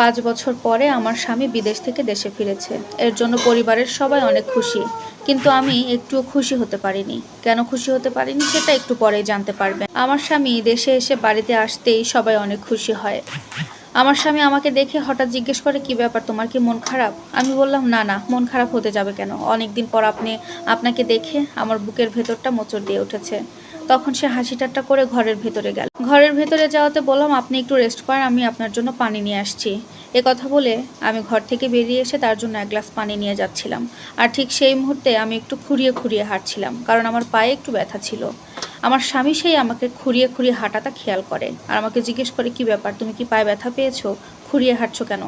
পাঁচ বছর পরে আমার স্বামী বিদেশ থেকে দেশে ফিরেছে। এর জন্য পরিবারের সবাই অনেক খুশি। কিন্তু আমি একটুও খুশি হতে পারিনি। কেন খুশি হতে পারিনি সেটা একটু পরেই জানতে পারবেন। আমার স্বামী দেশে এসে বাড়িতে আসতেই সবাই অনেক খুশি হয়। আমার স্বামী আমাকে দেখে হঠাৎ জিজ্ঞেস করে, কি ব্যাপার, তোমার কি মন খারাপ? আমি বললাম, না না, মন খারাপ হতে যাবে কেন? অনেকদিন পর আপনি, আপনাকে দেখে আমার বুকের ভেতরটা মোচড় দিয়ে উঠেছে। তখন সে হাসি ঠাট্টা করে ঘরের ভেতরে গেল। ঘরের ভেতরে যাওয়াতে বললাম, আপনি একটু রেস্ট করেন, আমি আপনার জন্য পানি নিয়ে আসছি। এ কথা বলে আমি ঘর থেকে বেরিয়ে এসে তার জন্য এক গ্লাস পানি নিয়ে যাচ্ছিলাম। আর ঠিক সেই মুহূর্তে আমি একটু খুঁড়িয়ে খুঁড়িয়ে হাঁটছিলাম, কারণ আমার পায়ে একটু ব্যথা ছিল। আমার স্বামী সেই আমাকে খুঁড়িয়ে খুঁড়িয়ে হাঁটাটা খেয়াল করে আর আমাকে জিজ্ঞেস করে, কি ব্যাপার, তুমি কি পায়ে ব্যথা পেয়েছ? খুঁড়িয়ে হাঁটছো কেন?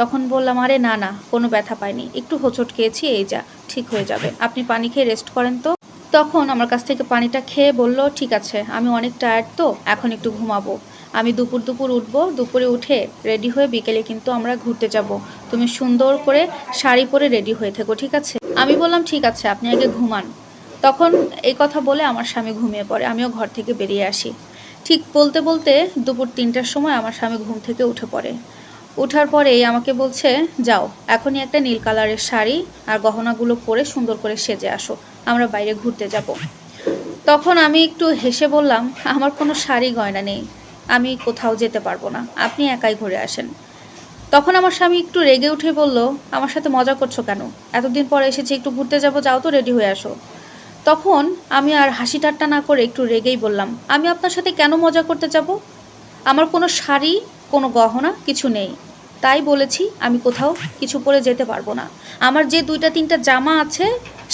তখন বললাম, আরে না না, কোনো ব্যথা পাইনি। একটু হোঁচট খেয়েছি, এই যা, ঠিক হয়ে যাবে। আপনি পানি খেয়ে রেস্ট করেন তো। তখন আমার কাছ থেকে পানিটা খেয়ে বলল, ঠিক আছে, আমি অনেক টায়ার্ড তো, এখন একটু ঘুমাবো। আমি দুপুর দুপুর উঠবো, দুপুরে উঠে রেডি হয়ে বিকেলে কিন্তু আমরা ঘুরতে যাব। তুমি সুন্দর করে শাড়ি পরে রেডি হয়ে থেকো, ঠিক আছে? আমি বললাম, ঠিক আছে, আপনি আগে ঘুমান। তখন এই কথা বলে আমার স্বামী ঘুমিয়ে পড়ে, আমিও ঘর থেকে বেরিয়ে আসি। ঠিক বলতে বলতে দুপুর তিনটার সময় আমার স্বামী ঘুম থেকে উঠে পড়ে। ওঠার পরেই আমাকে বলছে, যাও, এখনই একটা নীল কালারের শাড়ি আর গহনাগুলো পরে সুন্দর করে সেজে আসো, আমরা বাইরে ঘুরতে যাব। তখন আমি একটু হেসে বললাম, আমার কোনো শাড়ি গয়না নেই, আমি কোথাও যেতে পারব না, আপনি একাই ঘুরে আসেন। তখন আমার স্বামী একটু রেগে উঠে বলল, আমার সাথে মজা করছ কেন? এতদিন পরে এসেছি, একটু ঘুরতে যাব, যাও তো, রেডি হয়ে আসো। তখন আমি আর হাসি ঠাট্টা না করে একটু রেগেই বললাম, আমি আপনার সাথে কেন মজা করতে যাব? আমার কোনো শাড়ি, কোনো গহনা কিছু নেই তাই বলেছি আমি কোথাও কিছু পরে যেতে পারব না। আমার যে দুইটা, তিনটা জামা আছে,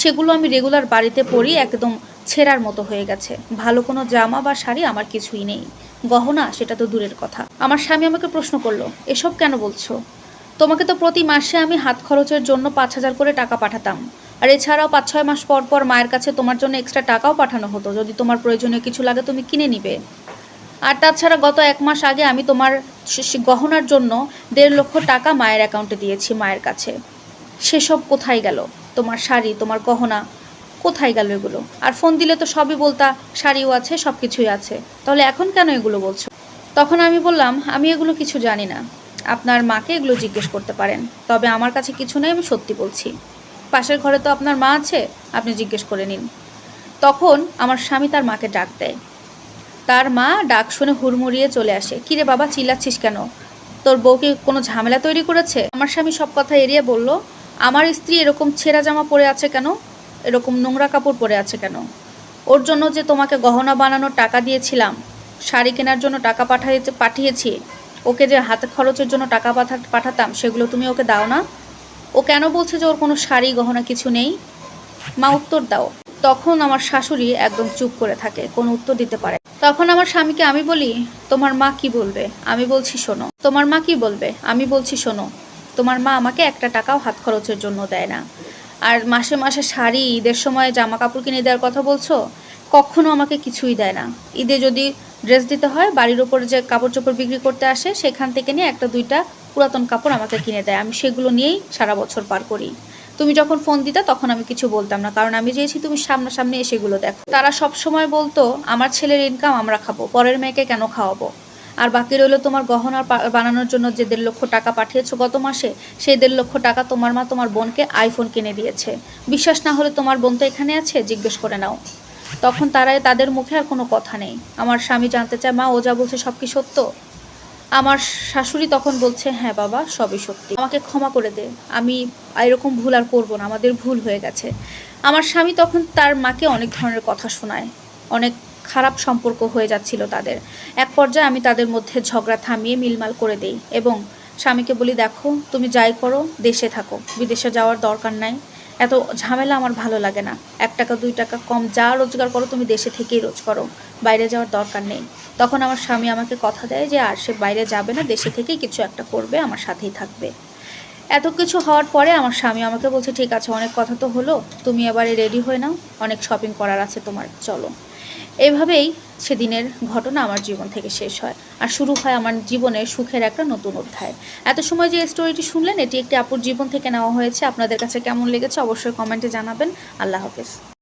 সেগুলো আমি রেগুলার বাড়িতে পরি একদম ছেঁড়ার মতো হয়ে গেছে। ভালো কোনো জামা বা শাড়ি আমার কিছুই নেই। গহনা, সেটা তো দূরের কথা। আমার স্বামী আমাকে প্রশ্ন করল, এসব কেন বলছো? তোমাকে তো প্রতি মাসে আমি হাত খরচের জন্য পাঁচ হাজার করে টাকা পাঠাতাম। আর এছাড়াও পাঁচ, ছয় মাস পর পর মায়ের কাছে তোমার জন্য এক্সট্রা টাকাও পাঠানো হতো। যদি তোমার প্রয়োজনীয় কিছু লাগে তুমি কিনে নিবে। আর তাছাড়া গত এক মাস আগে আমি তোমার গহনার জন্য দেড় লক্ষ টাকা মায়ের অ্যাকাউন্টে দিয়েছি মায়ের কাছে। সেসব কোথায় গেল? তোমার শাড়ি, তোমার গহনা, কোথায় গেল এগুলো? আর ফোন দিলে তো সবই বলতা, শাড়িও আছে সব কিছুই আছে। তাহলে এখন কেন এগুলো বলছো? তখন আমি বললাম, আমি এগুলো কিছু জানি না। আপনার মাকে এগুলো জিজ্ঞেস করতে পারেন। তবে আমার কাছে কিছু নেই, আমি সত্যি বলছি। পাশের ঘরে তো আপনার মা আছে, আপনি জিজ্ঞেস করে নিন। তখন আমার স্বামী তার মাকে ডাক দেয়। তার মা ডাক শুনে হুড়মুড়িয়ে চলে আসে। কিরে বাবা, চিল্লাচ্ছিস কেন? তোর বউ কি কোনো ঝামেলা তৈরি করেছে? আমার স্বামী সব কথা এড়িয়ে বলল, আমার স্ত্রী এরকম ছেঁড়া জামা পরে আছে কেন? এরকম নোংরা কাপড় পরে আছে কেন? ওর জন্য যে তোমাকে গহনা বানানোর টাকা দিয়েছিলাম, শাড়ি কেনার জন্য টাকা পাঠিয়ে পাঠিয়েছি, ওকে যে হাতে খরচের জন্য টাকা পাঠা, পাঠাতাম, সেগুলো তুমি ওকে দাও না? ও কেন বলছে যে ওর কোনো শাড়ি গহনা কিছু নেই? মা, উত্তর দাও। তখন আমার শাশুড়ি একদম চুপ করে থাকে, কোনো উত্তর দিতে পারে তখন আমার স্বামীকে আমি বলি, তোমার মা কি বলবে? আমি বলছি, শোনো। তোমার মা কি বলবে? আমি বলছি, শোনো, তোমার মা আমাকে একটা টাকাও হাত খরচের জন্য দেয় না। আর মাসে মাসে শাড়ি, ঈদের সময় জামা কাপড় কিনে দেওয়ার কথা বলছো, কখনো আমাকে কিছুই দেয় না। ঈদে যদি ড্রেস দিতে হয়, বাড়ির ওপরে যে কাপড় চোপড় বিক্রি করতে আসে, সেখান থেকে নিয়ে একটা দুইটা পুরাতন কাপড় আমাকে কিনে দেয়। আমি সেগুলো নিয়েই সারা বছর পার করি। তুমি যখন ফোন দিতে তখন আমি কিছু বলতাম না। কারণ আমি চেয়েছি তুমি সামনাসামনি এসে এগুলো দেখো। তারা সব সময় বলতো, আমার ছেলের ইনকাম আমরা খাব, পরের মেয়েকে কেন খাওয়াবো? আর বাকি রইল তোমার গহনা বানানোর জন্য যে দেড় লক্ষ টাকা পাঠিয়েছো গত মাসে, সেই দেড় লক্ষ টাকা তোমার মা তোমার বোনকে আইফোন কিনে দিয়েছে। বিশ্বাস না হলে তোমার বোন তো এখানে আছে, জিজ্ঞেস করে নাও। তখন তারাই তাদের মুখে আর কোনো কথা নেই। আমার স্বামী জানতে চায়, মা, ও যা বলছে সব কি সত্য? আমার শাশুড়ি তখন বলছে হ্যাঁ বাবা, সবই সত্যি। আমাকে ক্ষমা করে দে। আমি এরকম ভুল আর করব না, আমাদের ভুল হয়ে গেছে। আমার স্বামী তখন তার মাকে অনেক ধরনের কথা শোনায়। অনেক খারাপ সম্পর্ক হয়ে যাচ্ছিল তাদের। এক পর্যায়ে আমি তাদের মধ্যে ঝগড়া থামিয়ে মিলমাল করে দেই এবং স্বামীকে বলি, দেখো, তুমি যাই করো, দেশে থাকো। বিদেশে যাওয়ার দরকার নাই। এত ঝামেলা আমার ভালো লাগে না। এক টাকা, দুই টাকা কম যা রোজগার করো, তুমি দেশে থেকেই রোজ করো। বাইরে যাওয়ার দরকার নেই। তখন আমার স্বামী আমাকে কথা দেয় যে, আর সে বাইরে যাবে না, দেশে থেকেই কিছু একটা করবে, আমার সাথেই থাকবে। এত কিছু হওয়ার পরে আমার স্বামী আমাকে বলছে, ঠিক আছে, অনেক কথা তো হলো, তুমি এবারে রেডি হয়ে নাও, অনেক শপিং করার আছে তোমার, চলো। এভাবেই সেদিনের ঘটনা আমার জীবন থেকে শেষ হয় আর শুরু হয় আমার জীবনে সুখের একটা নতুন অধ্যায়। এত সময় যে স্টোরিটি শুনলেন, এটি একটি আপুর জীবন থেকে নেওয়া হয়েছে। আপনাদের কাছে কেমন লেগেছে অবশ্যই কমেন্টে জানাবেন। আল্লাহ হাফেজ।